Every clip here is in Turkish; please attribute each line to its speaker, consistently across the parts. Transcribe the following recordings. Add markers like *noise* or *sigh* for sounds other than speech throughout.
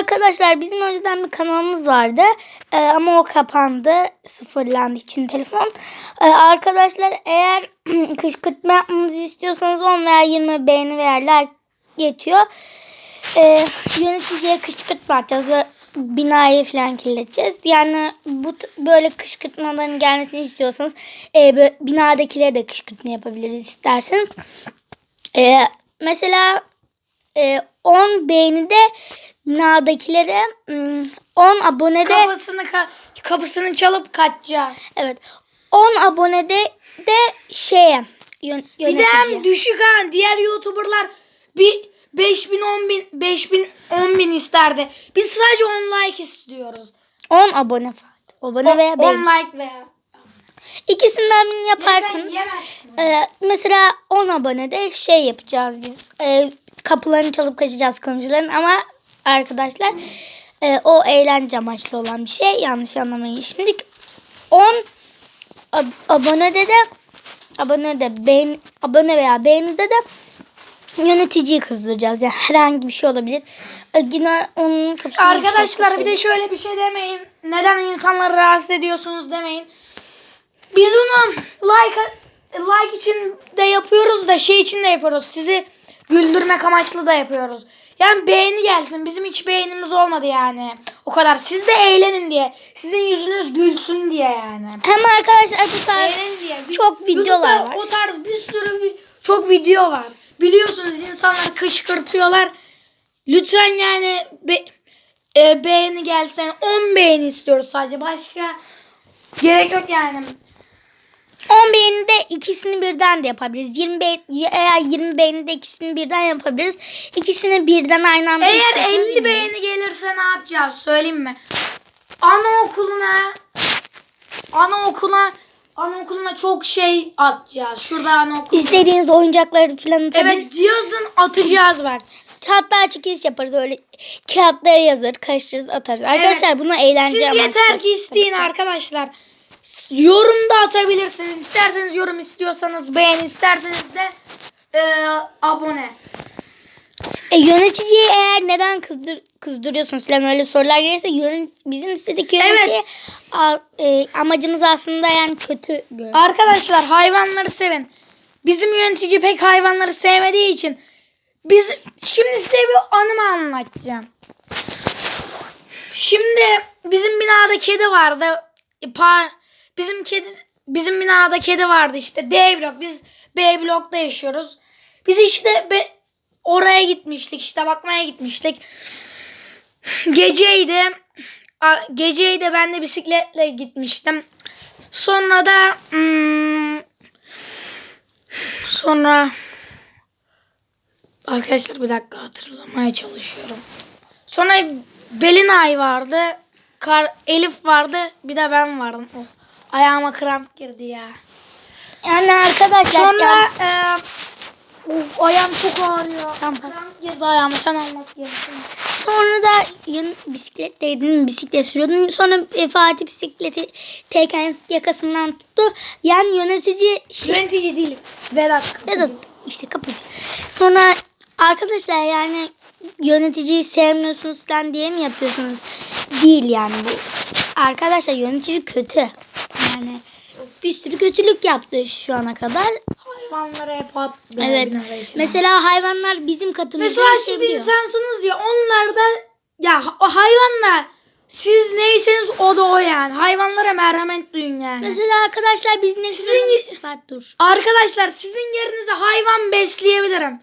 Speaker 1: arkadaşlar bizim önceden bir kanalımız vardı. Ee, ama o kapandı. Sıfırlandı için telefon. Ee, arkadaşlar eğer *clears throat* kışkırtma yapmamızı istiyorsanız 10 veya 20 beğeni veya like yetiyor. Ee, yöneticiye kışkırtma atacağız ve binayı falan kirleteceğiz. Yani bu böyle kışkırtmaların gelmesini istiyorsanız e, binadakilere de kışkırtma yapabiliriz isterseniz. Ee, mesela e, 10 beğeni de binadakilere mm, 10 abonede
Speaker 2: Kapısını ka- kapısını çalıp kaçacağız.
Speaker 1: evet 10 abonede de şeye yön,
Speaker 2: Bir de hem düşük ha. Diğer YouTuber'lar bir 5000 10000 5000 10000 isterdi. Biz sadece 10 like istiyoruz.
Speaker 1: 10 abone falan. Abone veya
Speaker 2: 10
Speaker 1: beğeni.
Speaker 2: like veya
Speaker 1: İkisinden yaparsanız e, mesela 10 abonede şey yapacağız biz. E, kapılarını çalıp kaçacağız komşuların ama arkadaşlar e, o eğlence amaçlı olan bir şey. Yanlış anlamayın. Şimdi 10 ab- abonede de abone de beğen abone veya beğenide de yöneticiyi kızdıracağız. Yani herhangi bir şey olabilir. E, yine onun kapısını
Speaker 2: Arkadaşlar bir de şöyle bir şey demeyin. Neden insanları rahatsız ediyorsunuz demeyin. Biz bunu like like için de yapıyoruz da şey için de yapıyoruz. Sizi güldürmek amaçlı da yapıyoruz. Yani beğeni gelsin. Bizim hiç beğenimiz olmadı yani. O kadar. Siz de eğlenin diye. Sizin yüzünüz gülsün diye yani.
Speaker 1: Hem arkadaşlar bu tarz
Speaker 2: Eğlenin diye.
Speaker 1: Çok videolar
Speaker 2: YouTube'da
Speaker 1: var.
Speaker 2: O tarz bir sürü bir, çok video var. Biliyorsunuz insanlar kışkırtıyorlar. Lütfen yani be, e, beğeni gelsin. 10 beğeni istiyoruz sadece. Başka gerek yok yani.
Speaker 1: 10 beğeni de ikisini birden de yapabiliriz. 20 beğeni, eğer 20 beğeni de ikisini birden yapabiliriz. İkisini birden aynı anda
Speaker 2: Eğer
Speaker 1: isterseniz
Speaker 2: 50
Speaker 1: yirmi.
Speaker 2: beğeni gelirse ne yapacağız söyleyeyim mi? Anaokuluna anaokuluna anaokuluna çok şey atacağız. Şurada anaokul.
Speaker 1: İstediğiniz oyuncakları falan atabiliriz.
Speaker 2: Evet cihazın atacağız bak.
Speaker 1: Hatta çekiliş yaparız öyle kağıtlara yazır, karıştırırız, atarız. Arkadaşlar buna eğlence
Speaker 2: Siz
Speaker 1: amaçlı.
Speaker 2: yeter ki isteyin arkadaşlar. Yorum da atabilirsiniz. İsterseniz yorum istiyorsanız beğen, isterseniz de e, abone.
Speaker 1: E, yöneticiyi eğer neden kızdır, kızdırıyorsunuz falan öyle sorular gelirse yönet, bizim istedik yönetici a- e, amacımız aslında yani kötü.
Speaker 2: Arkadaşlar hayvanları sevin. Bizim yönetici pek hayvanları sevmediği için biz şimdi size bir anımı anlatacağım. Şimdi bizim binada kedi vardı. E, Par bizim kedi bizim binada kedi vardı işte D blok. Biz B blokta yaşıyoruz. Biz işte be, oraya gitmiştik işte bakmaya gitmiştik. Geceydi. Geceydi ben de bisikletle gitmiştim. Sonra da hmm, sonra arkadaşlar bir dakika hatırlamaya çalışıyorum. Sonra Belinay vardı. Kar, Elif vardı. Bir de ben vardım. Oh, ayağıma kramp girdi ya.
Speaker 1: Yani arkadaşlar
Speaker 2: Sonra e, of, ayağım çok ağrıyor. Kramp girdi ayağıma. Sen anlat gerisini.
Speaker 1: Sonra da yan bisikletteydin, bisiklet sürüyordun. Sonra e, Fatih bisikleti teyken yakasından tuttu. Yani yönetici şey,
Speaker 2: Yönetici değilim. Vedat.
Speaker 1: Vedat işte kapıcı. Sonra arkadaşlar yani yöneticiyi sevmiyorsunuz falan diye mi yapıyorsunuz? Değil yani bu. Arkadaşlar yönetici kötü. Yani bir sürü kötülük yaptı şu ana kadar.
Speaker 2: Hayvanlara hep at.
Speaker 1: Evet. Mesela hayvanlar bizim katımızda
Speaker 2: Mesela siz
Speaker 1: yaşayabiliyor.
Speaker 2: insansınız ya onlar da ya o hayvanla siz neyseniz o da o yani. Hayvanlara merhamet duyun yani.
Speaker 1: Mesela arkadaşlar biz ne
Speaker 2: Sizin-
Speaker 1: Bak dur.
Speaker 2: Arkadaşlar sizin yerinize hayvan besleyebilirim.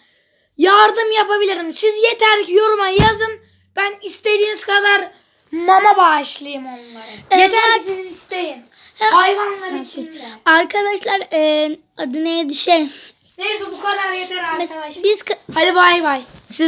Speaker 2: Yardım yapabilirim. Siz yeter ki yoruma yazın. Ben istediğiniz kadar mama bağışlayayım onlara.
Speaker 1: Evet.
Speaker 2: Yeter ki siz isteyin. Hayvanlar için de.
Speaker 1: Arkadaşlar e, adı neydi şey?
Speaker 2: Neyse bu kadar yeter arkadaşlar.
Speaker 1: biz
Speaker 2: Hadi bay bay. Siz